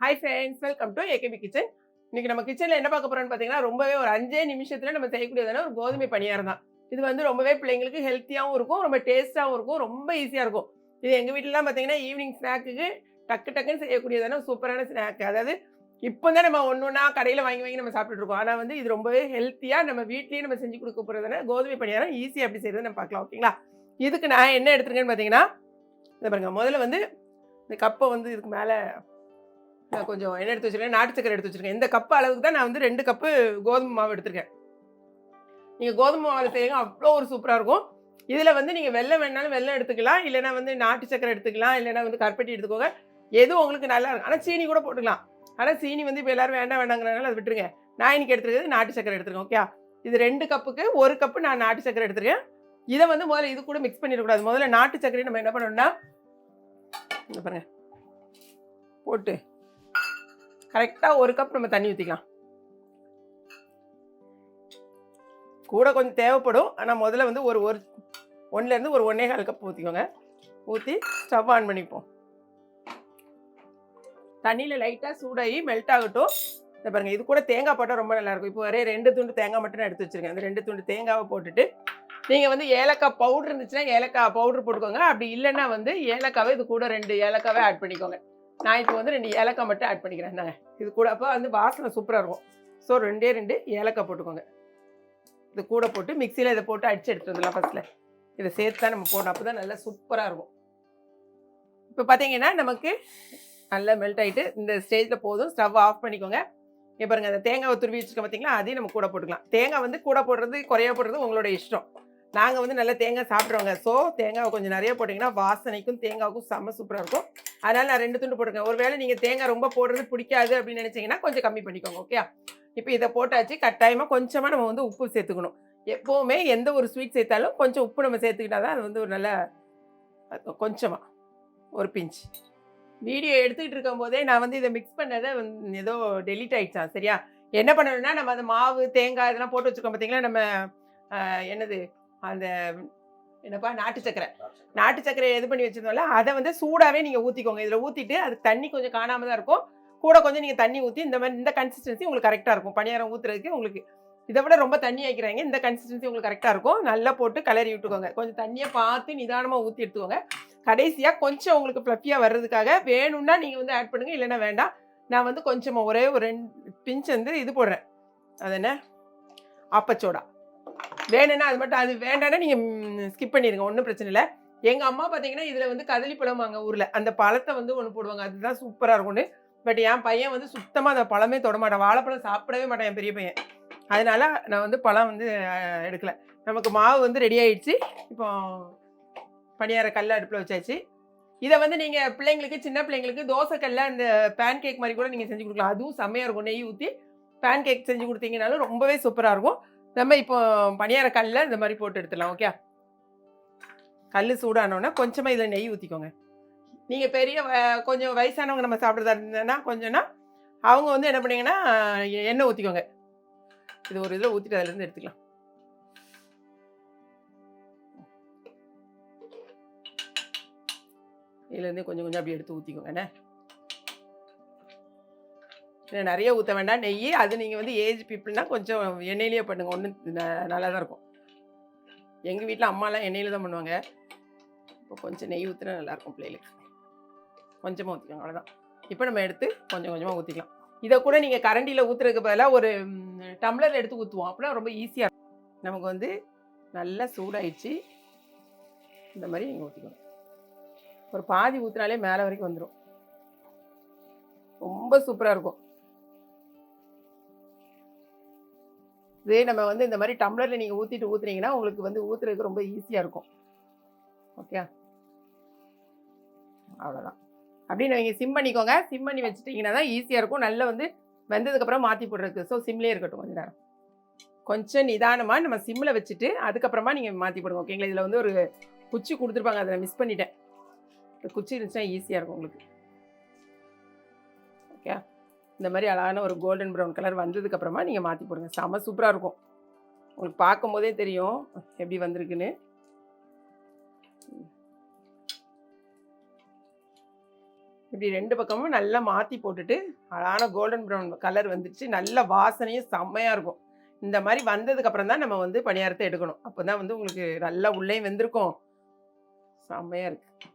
Hi friends welcome to AKP kitchen இன்னைக்கு நம்ம கிச்சனில் என்ன பார்க்க போறோம்னு பார்த்தீங்கன்னா ரொம்பவே ஒரு அஞ்சே நிமிஷத்தில் நம்ம செய்யக்கூடியதான ஒரு கோதுமை பணியாரம் தான். இது வந்து ரொம்பவே பிள்ளைங்களுக்கு ஹெல்த்தியாகவும் இருக்கும் ரொம்ப டேஸ்ட்டாகவும் இருக்கும் ரொம்ப ஈஸியாக இருக்கும். இது எங்கள் வீட்டிலலாம் பார்த்தீங்கன்னா ஈவினிங் ஸ்நாக்குக்கு டக்கு டக்குன்னு செய்யக்கூடியதான சூப்பரான ஸ்நாக் அதாவது இப்போ தான் நம்ம ஒன்று ஒன்றா கடையில் வாங்கி வாங்கி நம்ம சாப்பிட்டுருக்கோம் ஆனால் வந்து இது ரொம்பவே ஹெல்த்தியாக நம்ம வீட்லேயே நம்ம செஞ்சு கொடுக்க போகிறதான கோதுமை பணியாரம் ஈஸியாக எப்படி செய்கிறது நம்ம பார்க்கலாம் ஓகேங்களா இதுக்கு நான் என்ன எடுத்துருக்கேன்னு பார்த்தீங்கன்னா இந்த பாருங்கள் முதல்ல வந்து இந்த கப்பை வந்து இதுக்கு மேலே நான் கொஞ்சம் என்ன எடுத்து வச்சிருக்கேன் நாட்டு சக்கரை எடுத்து வச்சிருக்கேன். இந்த கப்பு அளவுக்கு தான் நான் வந்து ரெண்டு கப்பு கோதுமை மாவு எடுத்திருக்கேன். நீங்கள் கோதுமை மாவில் செய்யுங்க அவ்வளோ ஒரு சூப்பராக இருக்கும். இதில் வந்து நீங்கள் வெள்ளம் வேணாலும் வெள்ளம் எடுத்துக்கலாம் இல்லைனா வந்து நாட்டு சக்கரை எடுத்துக்கலாம் இல்லைனா வந்து கற்பட்டி எடுத்துக்கோங்க. எதுவும் உங்களுக்கு நல்லா இருக்கும். ஆனால் சீனி கூட போட்டுக்கலாம். ஆனால் சீனி வந்து இப்போ எல்லாரும் வேண்டாம் வேண்டாங்கிறனால அதை விட்டுருங்க. நான் இன்றைக்கி எடுத்துருக்கிறது நாட்டு சக்கரை எடுத்துருக்கேன் ஓகே இது ரெண்டு கப்புக்கு ஒரு கப்பு நான் நாட்டு சக்கரை எடுத்துருக்கேன். இதை வந்து முதல்ல இது கூட மிக்ஸ் பண்ணிடக்கூடாது. முதல்ல நாட்டு சக்கரையை நம்ம என்ன பண்ணணும்னா இந்த பாருங்க போட்டு கரெக்டாக ஒரு கப் நம்ம தண்ணி ஊற்றிக்கலாம் கூட கொஞ்சம் தேவைப்படும். ஆனால் முதல்ல வந்து ஒரு ஒரு ஒன்றுலேருந்து ஒரு ஒன்றே கால் கப் ஊற்றிக்கோங்க ஊற்றி ஸ்டவ் ஆன் பண்ணிப்போம். தண்ணியில் லைட்டாக சூடாகி மெல்ட் ஆகட்டும். இந்த பாருங்கள் இது கூட தேங்காய் போட்டால் ரொம்ப நல்லாயிருக்கும் இப்போ ஒரே ரெண்டு துண்டு தேங்காய் மட்டும் நான் எடுத்து வச்சுருக்கேன். அந்த ரெண்டு துண்டு தேங்காவை போட்டுட்டு நீங்கள் வந்து ஏலக்காய் பவுடர் இருந்துச்சுன்னா ஏலக்காய் பவுடர் போட்டுக்கோங்க. அப்படி இல்லைன்னா வந்து ஏலக்காவை இது கூட ரெண்டு ஏலக்காவே ஆட் பண்ணிக்கோங்க. நான் இப்போ வந்து ரெண்டு ஏலக்காய் மட்டும் ஆட் பண்ணிக்கிறேன் நாங்கள் இது கூட அப்போ வந்து வாசனை சூப்பராக இருக்கும். ஸோ ரெண்டே ரெண்டு ஏலக்காய் போட்டுக்கோங்க. இது கூட போட்டு மிக்சியில் இதை போட்டு அடித்து எடுத்து வந்துடலாம் ஃபஸ்ட்டில் இதை சேர்த்து தான் நம்ம போடணும். அப்போ தான் நல்லா சூப்பராக இருக்கும். இப்போ பார்த்தீங்கன்னா நமக்கு நல்லா மெல்ட் ஆகிட்டு இந்த ஸ்டேஜில் போதும். ஸ்டவ் ஆஃப் பண்ணிக்கோங்க. இப்போ பாருங்க அந்த தேங்காவை துருவி வச்சுருக்கோம் பார்த்தீங்களா அதையும் நம்ம கூட போட்டுக்கலாம். தேங்காய் வந்து கூட போடுறது குறைய போடுறது உங்களோட இஷ்டம். நாங்கள் வந்து நல்லா தேங்காய் சாப்பிட்றவங்க. ஸோ தேங்காவை கொஞ்சம் நிறைய போட்டிங்கன்னா வாசனைக்கும் தேங்காவுக்கும் செம்ம சூப்பராக இருக்கும். அதனால் நான் ரெண்டு துண்டு போட்டிருக்கேன் ஒருவேளை நீங்கள் தேங்காய் ரொம்ப போடுறது பிடிக்காது அப்படின்னு நினச்சிங்கன்னா கொஞ்சம் கம்மி பண்ணிக்கோங்க ஓகே இப்போ இதை போட்டாச்சு கட்டாயமாக கொஞ்சமாக நம்ம வந்து உப்பு சேர்த்துக்கணும். எப்போவுமே எந்த ஒரு ஸ்வீட் சேர்த்தாலும் கொஞ்சம் உப்பு நம்ம சேர்த்துக்கிட்டா தான் அது வந்து ஒரு நல்ல கொஞ்சமாக ஒரு பிஞ்ச் வீடியோ எடுத்துக்கிட்டு இருக்கும்போதே நான் வந்து இதை மிக்ஸ் பண்ணதை வந்து ஏதோ டெலீட் ஆகிடுச்சான் சரியா? என்ன பண்ணணும்னா நம்ம அந்த மாவு தேங்காய் இதெல்லாம் போட்டு வச்சுருக்கோம் பார்த்தீங்களா நம்ம என்னது? அந்த என்னப்பா நாட்டு சக்கரை. நாட்டு சக்கரை. இது பண்ணி வச்சிருந்தோம்ல அதை வந்து சூடாகவே நீங்கள் ஊற்றிக்கோங்க இதில் ஊற்றிட்டு அது தண்ணி கொஞ்சம் காணாம தான் இருக்கும். கூட கொஞ்சம் நீங்கள் தண்ணி ஊற்றி இந்த மாதிரி இந்த கன்சிஸ்டன்சி உங்களுக்கு கரெக்டாக இருக்கும். பணியாரம் ஊற்றுறதுக்கு உங்களுக்கு இதை விட ரொம்ப தண்ணி ஆக்கிறாங்க இந்த கன்சிஸ்டன்சி உங்களுக்கு கரெக்டாக இருக்கும். நல்லா போட்டு கலரி விட்டுக்கோங்க. கொஞ்சம் தண்ணியை பார்த்து நிதானமாக ஊற்றி எடுத்துக்கோங்க. கடைசியாக கொஞ்சம் உங்களுக்கு ஃப்ளஃபியாக வர்றதுக்காக வேணும்னா நீங்கள் வந்து ஆட் பண்ணுங்கள் இல்லைன்னா வேண்டாம். நான் வந்து கொஞ்சமாக ஒரே ஒரு ரெண்டு பிஞ்ச் வந்து இது போடுறேன். அது என்ன? ஆப்பச்சோடா வேணும்னா அது மட்டும் அது வேண்டாம்னா நீங்கள் ஸ்கிப் பண்ணிடுங்க ஒன்றும் பிரச்சனை இல்லை. எங்கள் அம்மா பார்த்தீங்கன்னா இதில் வந்து கதலி பழம் வாங்க ஊரில் அந்த பழத்தை வந்து ஒன்று போடுவாங்க அதுதான் சூப்பராக இருக்கும்னு. பட் என் பையன் வந்து சுத்தமாக அந்த பழமே தொடமாட்டான் வாழைப்பழம் சாப்பிடவே மாட்டான் என் பெரிய பையன். அதனால நான் வந்து பழம் வந்து எடுக்கலை. நமக்கு மாவு வந்து ரெடி ஆயிடுச்சு. இப்போ பணியார கல் அடுப்பில் வச்சாச்சு. இதை வந்து நீங்கள் பிள்ளைங்களுக்கு சின்ன பிள்ளைங்களுக்கு தோசைக்கல்ல அந்த பேன் கேக் மாதிரி கூட நீங்கள் செஞ்சு கொடுக்கலாம். அதுவும் செம்மையாக இருக்கும் நெய் ஊற்றி பேன் கேக் செஞ்சு கொடுத்தீங்கனாலும் ரொம்பவே சூப்பராக இருக்கும். நம்ம இப்போ பணியார கல்லில் இந்த மாதிரி போட்டு எடுத்துடலாம் ஓகே கல் சூடானோன்னா கொஞ்சமாக இதில் நெய் ஊற்றிக்கோங்க நீங்கள் பெரிய வ- கொஞ்சம் வயசானவங்க நம்ம சாப்பிட்றதா இருந்ததுன்னா கொஞ்சம்னா அவங்க வந்து என்ன பண்ணீங்கன்னா எண்ணெய் ஊற்றிக்கோங்க இது ஒரு இதில் ஊற்றிட்டு அதுலேருந்து எடுத்துக்கலாம். இதுலேருந்து கொஞ்சம் கொஞ்சம் அப்படியே எடுத்து ஊற்றிக்கோங்க என்ன? நிறைய ஊற்ற வேண்டாம். நெய் அது நீங்கள் வந்து ஏஜ் பீப்புள்னால் கொஞ்சம் எண்ணெயிலேயே பண்ணுங்க. ஒன்றும் நல்லா தான் இருக்கும். எங்கள் வீட்டில் அம்மாலாம் எண்ணெயில் தான் பண்ணுவாங்க. இப்போ கொஞ்சம் நெய் ஊற்றினா நல்லாயிருக்கும் பிள்ளைகளுக்கு. கொஞ்சமாக ஊற்றிக்கோங்க அவ்வளோதான் இப்போ நம்ம எடுத்து கொஞ்சம் கொஞ்சமாக ஊற்றிக்கலாம் இதை கூட நீங்கள் கரண்டியில் ஊற்றுறதுக்கு பதிலாக ஒரு டம்ளர் எடுத்து ஊற்றுவோம் அப்படின்னா ரொம்ப ஈஸியாக நமக்கு வந்து நல்லா சூடாயிடுச்சு. இந்த மாதிரி நீங்கள் ஊற்றிக்கணும் ஒரு பாதி ஊற்றினாலே மேலே வரைக்கும் வந்துடும் ரொம்ப சூப்பராக இருக்கும். இதே நம்ம வந்து இந்த மாதிரி டம்ளரில் நீங்கள் ஊற்றிட்டு ஊற்றுனீங்கன்னா உங்களுக்கு வந்து ஊற்றுறதுக்கு ரொம்ப ஈஸியாக இருக்கும். ஓகே அவ்வளோதான் அப்படின்னு நீங்கள் சிம் பண்ணிக்கோங்க. சிம் பண்ணி வச்சுட்டிங்கன்னா தான் ஈஸியாக இருக்கும். நல்லா வந்து வெந்ததுக்கப்புறம் மாற்றி போடுறதுக்கு. ஸோ சிம்லேயே இருக்கட்டும் கொஞ்ச நேரம். கொஞ்சம் நிதானமாக நம்ம சிம்மில் வச்சுட்டு அதுக்கப்புறமா நீங்கள் மாற்றி போடுங்க. ஓகேங்களா இதில் வந்து ஒரு குச்சி கொடுத்துருப்பாங்க. அதை மிஸ் பண்ணிட்டேன். குச்சி இருந்துச்சுன்னா ஈஸியாக இருக்கும் உங்களுக்கு. ஓகே இந்த மாதிரி அழகான ஒரு கோல்டன் ப்ரௌன் கலர் வந்ததுக்கப்புறமா நீங்கள் மாற்றி போடுங்க. செம சூப்பராக இருக்கும். உங்களுக்கு பார்க்கும் போதே தெரியும் எப்படி வந்திருக்குன்னு. இப்படி ரெண்டு பக்கமும் நல்லா மாற்றி போட்டுட்டு அழகான கோல்டன் ப்ரௌன் கலர் வந்துடுச்சு நல்ல வாசனையும் செம்மையாக இருக்கும். இந்த மாதிரி வந்ததுக்கப்புறம் தான் நம்ம வந்து பணியாரத்தை எடுக்கணும். அப்போ தான் வந்து உங்களுக்கு நல்லா உள்ளே வந்திருக்கும். செம்மையாக இருக்குது